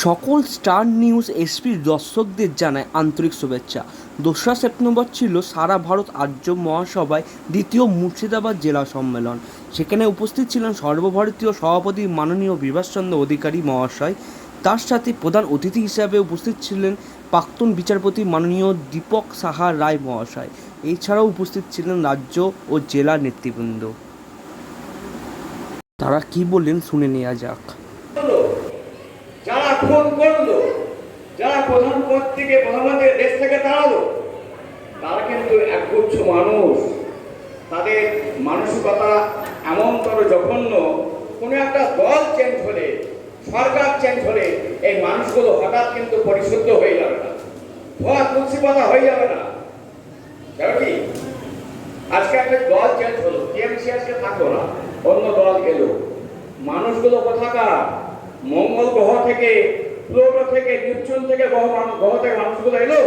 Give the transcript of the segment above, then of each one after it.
সকল star news এসপির দর্শকদের জানায় আন্তরিক শুভেচ্ছা। দোসরা সেপ্টেম্বর ছিল সারা ভারত আর্য মহাসভায় দ্বিতীয় মুর্শিদাবাদ জেলা সম্মেলন। সেখানে উপস্থিত ছিলেন সর্বভারতীয় সভাপতি মাননীয় বিভাসচন্দ্র অধিকারী মহাশয়। তার সাথে প্রধান অতিথি হিসাবে উপস্থিত ছিলেন প্রাক্তন বিচারপতি মাননীয় দীপক সাহা রায় মহাশয়। এছাড়াও উপস্থিত ছিলেন রাজ্য ও জেলা নেতৃবৃন্দ। তারা কি বললেন শুনে নেওয়া যাক। খুন করল। যারা প্রধান পদ থেকে প্রধানমন্ত্রী দেশ থেকে তাড়ালো তারা কিন্তু একগুচ্ছ মানুষ। তাদের মানসিকতা এমন এমনতর জঘন্য, কোনো একটা দল চেঞ্জ হলে, সরকার চেঞ্জ হলে, এই মানুষগুলো হঠাৎ কিন্তু পরিশুদ্ধ হয়ে যাবে না। ধোয়া তুলসী পাতা হয়ে যাবে না। কি? আজকে একটা দল চেঞ্জ হলো। টিএমসি আজকে থাকল না, অন্য দল গেল। মানুষগুলো কোথাকার? মঙ্গল গ্রহ থেকে প্লুটো থেকে নিপচুন থেকে গ্রহ গ্রহ থেকে মানুষগুলো এলো।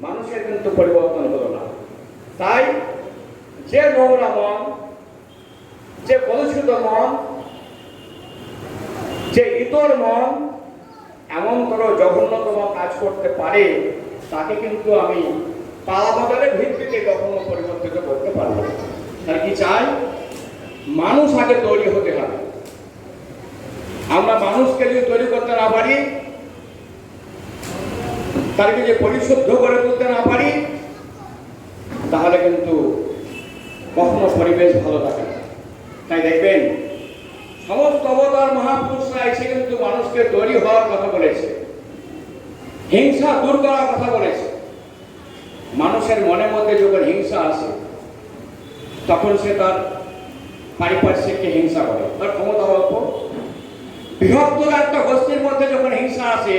মানুষের কিন্তু পরিবর্তন হলো না। তাই যে নোংরা মন, যে কলুষিত মন, যে ইতর মন, এমন এমনতর জঘন্যতম কাজ করতে পারে, তাকে কিন্তু আমি পালাবদলের ভিত্তিতে কখনো পরিবর্তিত করতে পারব। তার কি চাই? মানুষ আগে তৈরি হতে হবে। আমরা মানুষকে যদি তৈরি করতে না পারি, তাদেরকে যে পরিশুদ্ধ করে তুলতে না পারি, তাহলে কিন্তু কখনো পরিবেশ ভালো থাকে না। তাই দেখবেন, সমস্ত অবতার মহাপুরুষরা এসে কিন্তু মানুষকে তৈরি হওয়ার কথা বলেছে, হিংসা দূর করার কথা বলেছে। মানুষের মনের মধ্যে যখন হিংসা আসে, তখন সে তার পারিপার্শ্বিককে হিংসা করে। তার ক্ষমতা অল্প বৃহত্তর একটা গোষ্ঠীর মধ্যে যখন হিংসা আসে,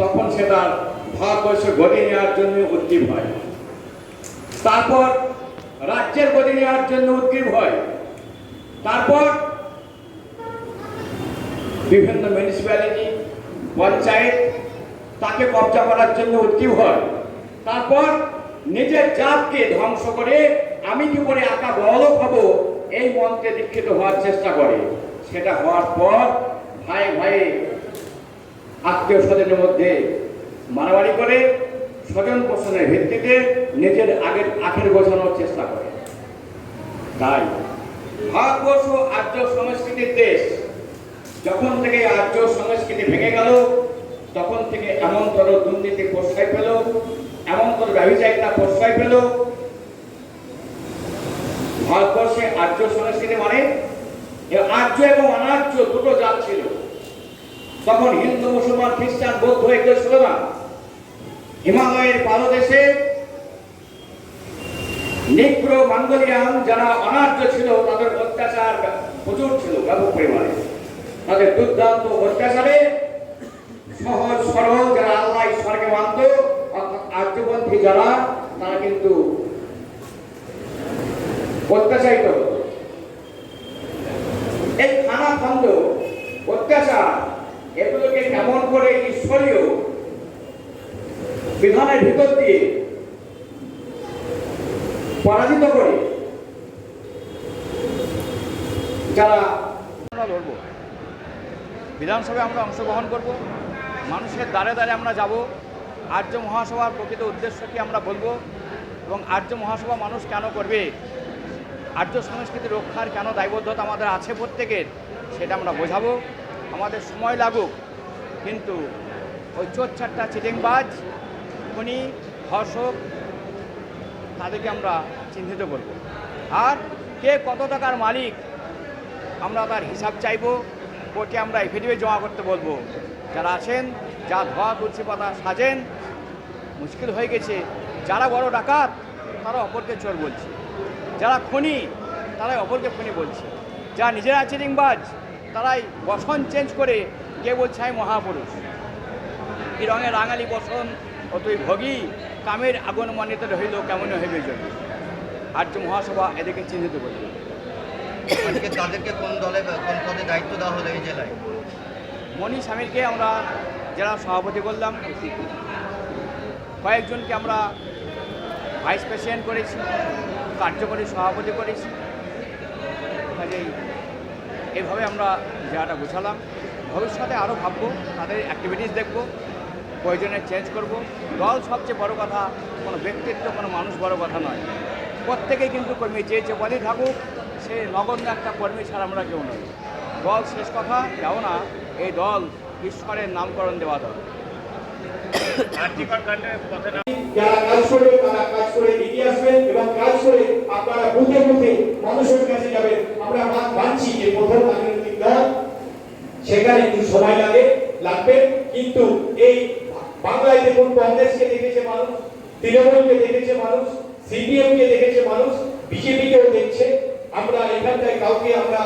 তখন সে তার ভারতবর্ষ গতি নেওয়ার জন্য উদ্গ্রীব হয়। তারপর রাজ্যের গতি নেওয়ার জন্য উদ্গ্রীব হয়। তারপর বিভিন্ন মিউনিসিপ্যালিটি পঞ্চায়েত তাকে কবজা করার জন্য উদ্গ্রীব হয়। তারপর নিজের জাতকে ধ্বংস করে আমি কি করে একা বড়লোক হব? এই মন্ত্রে দীক্ষিত হওয়ার চেষ্টা করে। সেটা হওয়ার পর ভাই ভাই, আত্মীয় স্বজনের মধ্যে মারামারি করে স্বজন পোষণের ভিত্তিতে নিজের আগের আখের গোছানোর চেষ্টা করে। তাই ভারতবর্ষ আর্য সংস্কৃতির দেশ, যখন থেকে আর্য সংস্কৃতি ভেঙে গেল, তখন থেকে এমনতর দুর্নীতি প্রশ্রয় পেল এমনতর ব্যবসায়িকটা প্রশ্রয় পেল। ভারতবর্ষে আর্য সংস্কৃতি মানে আর্য এবং অনার্য দুটো জাত ছিল। তখন হিন্দু, মুসলমান, খ্রিস্টান, বৌদ্ধ এগুলো ছিল না। হিমালয়ের পাদদেশে নিগ্র, মঙ্গোলিয়ান যারা অনার্য ছিল, তাদের অত্যাচার প্রচুর ছিল ব্যাপক পরিমাণে। তাদের দুর্দান্ত অত্যাচারে সহজ, সরল যারা আল্লাহ ঈশ্বরকে মানত, অর্থাৎ আর্যপন্থী যারা, তারা কিন্তু অত্যাচারিত হতো এই খানা খন্দ অত্যাচার এগুলোকে কেমন করে ঈশ্বরীয় বিধানের ভিতর দিয়ে পরাজিত করে যারা বিধানসভায় আমরা অংশগ্রহণ করব। মানুষের দ্বারে দ্বারে আমরা যাব। আর্য মহাসভার প্রকৃত উদ্দেশ্য কি আমরা বলব? এবং আর্য মহাসভা মানুষ কেন করবে? আর্য সংস্কৃতি রক্ষার কেন দায়বদ্ধতা আমাদের আছে প্রত্যেকের, সেটা আমরা বোঝাবো। আমাদের সময় লাগুক, কিন্তু ওই চোরচারটা চিটিংবাজ। খুনি ধর্ষক, তাদেরকে আমরা চিহ্নিত করব। আর কে কত টাকার মালিক, আমরা তার হিসাব চাইব, কোর্টে আমরা এফিডেভিট জমা করতে বলব। যারা আছেন, যা ধোয়া, তুলসী পাতা সাজেন, মুশকিল হয়ে গেছে। যারা বড় ডাকাত, তারা অপরকে চোর বলছে। যারা খনি, তারাই অপরকে খনি বলছে। যারা নিজেরা চিরিংবাজ তারাই বসন চেঞ্জ করে কে বলছে আমি মহাপুরুষ। কি রঙে রাঙালি বসন ও তুই ভোগী কামের আগুন মানিত রহিল কেমন হইবে যদি? আর্য মহাসভা এদেরকে চিহ্নিত করবে আজকে তাদেরকে কোন দলে কোন পদে দায়িত্ব দেওয়া হলো এই জেলায়? মণি স্বামীরকে আমরা জেলা সভাপতি করলাম কয়েকজনকে আমরা ভাইস প্রেসিডেন্ট করেছি কার্যকরী সভাপতি করেছি। কাজেই এভাবে আমরা জেলাটা গোছালাম। ভবিষ্যতে আরও ভাববো তাদের অ্যাক্টিভিটিস দেখব। প্রয়োজনে চেঞ্জ করব। দল সবচেয়ে বড় কথা, কোনো ব্যক্তিত্ব, কোনো মানুষ বড় কথা নয়। প্রত্যেকেই কিন্তু কর্মী যে যে পদে থাকুক, সে নগণ্য একটা কর্মী ছাড়া আমরা কেউ নই। দল শেষ কথা কেননা এই দল ঈশ্বরের নামকরণ দেওয়া দল, সেখানে একটু সময় লাগে, লাগবে। কিন্তু এই বাংলায় দেখুন, কংগ্রেসকে দেখেছে মানুষ, তৃণমূলকে দেখেছে মানুষ, সিপিএমকে দেখেছে মানুষ, বিজেপিকেও দেখছে। আমরা এখানটায় কাউকে আমরা